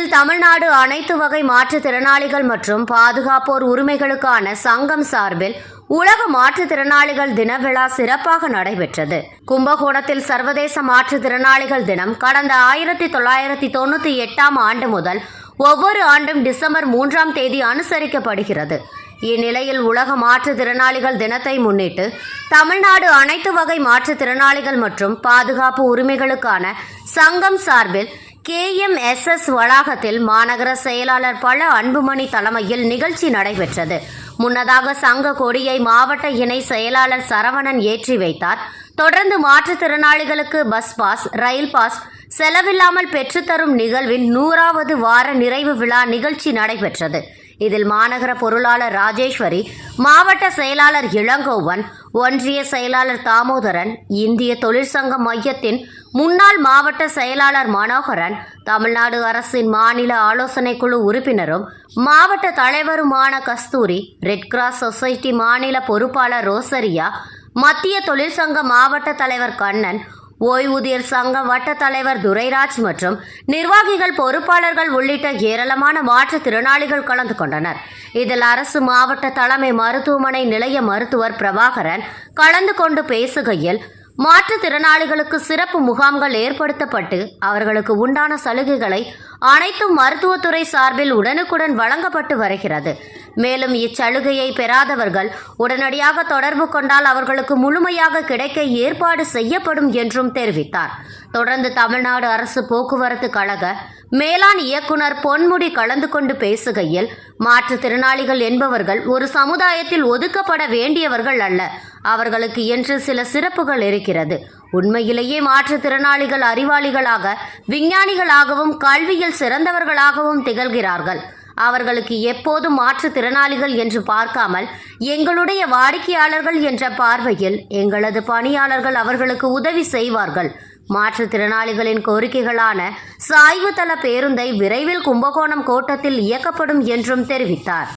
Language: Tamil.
கும்பகோணத்தில் தமிழ்நாடு அனைத்து வகை மாற்றுத்திறனாளிகள் மற்றும் பாதுகாப்போர் உரிமைகளுக்கான சங்கம் சார்பில் உலக மாற்றுத்திறனாளிகள் தின விழா சிறப்பாக நடைபெற்றது. கும்பகோணத்தில் சர்வதேச மாற்றுத்திறனாளிகள் தினம் கடந்த ஆயிரத்தி தொள்ளாயிரத்தி தொண்ணூற்றி எட்டாம் ஆண்டு முதல் ஒவ்வொரு ஆண்டும் டிசம்பர் மூன்றாம் தேதி அனுசரிக்கப்படுகிறது. இந்நிலையில் உலக மாற்றுத்திறனாளிகள் தினத்தை முன்னிட்டு தமிழ்நாடு அனைத்து வகை மாற்றுத்திறனாளிகள் மற்றும் பாதுகாப்பு உரிமைகளுக்கான சங்கம் சார்பில் கேஎம்எஸ்எஸ் வளாகத்தில் மாநகர செயலாளர் பல அன்புமணி தலைமையில் நிகழ்ச்சி நடைபெற்றது. முன்னதாக சங்க கொடியை மாவட்ட இணை செயலாளர் சரவணன் ஏற்றி வைத்தார். தொடர்ந்து மாற்றுத்திறனாளிகளுக்கு பஸ் பாஸ் ரயில் பாஸ் செலவில்லாமல் பெற்றுத்தரும் நிகழ்வின் நூறாவது வார நிறைவு விழா நிகழ்ச்சி நடைபெற்றது. இதில் மாநகர பொருளாளர் ராஜேஸ்வரி மாவட்ட செயலாளர் இளங்கோவன் ஒன்றிய செயலாளர் தாமோதரன் இந்திய தொழிற்சங்க மையத்தின் முன்னாள் மாவட்ட செயலாளர் மனோகரன் தமிழ்நாடு அரசின் மாநில ஆலோசனை குழு உறுப்பினரும் மாவட்ட தலைவருமான கஸ்தூரி ரெட் கிராஸ் சொசைட்டி மாநில பொறுப்பாளர் ரோசரியா மத்திய தொழிற்சங்க மாவட்ட தலைவர் கண்ணன் ஓய்வூதியர் சங்க வட்ட தலைவர் துரைராஜ் மற்றும் நிர்வாகிகள் பொறுப்பாளர்கள் உள்ளிட்ட ஏராளமான மாற்றுத்திறனாளிகள் கலந்து கொண்டனர். இதில் அரசு மாவட்ட தலைமை மருத்துவமனை நிலைய மருத்துவர் பிரபாகரன் கலந்து கொண்டு பேசுகையில் மாற்றுத்திறனாளிகளுக்கு சிறப்பு முகாம்கள் ஏற்படுத்தப்பட்டு அவர்களுக்கு உண்டான சலுகைகளை அனைத்தும் மருத்துவத்துறை சார்பில் உடனுக்குடன் வழங்கப்பட்டு வருகிறது. மேலும் இச்சலுகையை பெறாதவர்கள் உடனடியாக தொடர்பு கொண்டால் அவர்களுக்கு முழுமையாக கிடைக்க ஏற்பாடு செய்யப்படும் என்றும் தெரிவித்தார். தொடர்ந்து தமிழ்நாடு அரசு போக்குவரத்து கழக மேலாண் இயக்குனர் பொன்முடி கலந்து கொண்டு பேசுகையில் மாற்றுத்திறனாளிகள் என்பவர்கள் ஒரு சமுதாயத்தில் ஒதுக்கப்பட வேண்டியவர்கள் அல்ல. அவர்களுக்கு என்று சில சிறப்புகள் இருக்கிறது. உண்மையிலேயே மாற்றுத்திறனாளிகள் அறிவாளிகளாக விஞ்ஞானிகளாகவும் கல்வியில் சிறந்தவர்களாகவும் திகழ்கிறார்கள். அவர்களுக்கு எப்போதும் மாற்றுத்திறனாளிகள் என்று பார்க்காமல் எங்களுடைய வாடிக்கையாளர்கள் என்ற பார்வையில் எங்களது பணியாளர்கள் அவர்களுக்கு உதவி செய்வார்கள். மாற்றுத்திறனாளிகளின் கோரிக்கைகளான சாய்வு தள பேருந்தை விரைவில் கும்பகோணம் கோட்டத்தில் இயக்கப்படும் என்றும் தெரிவித்தார்.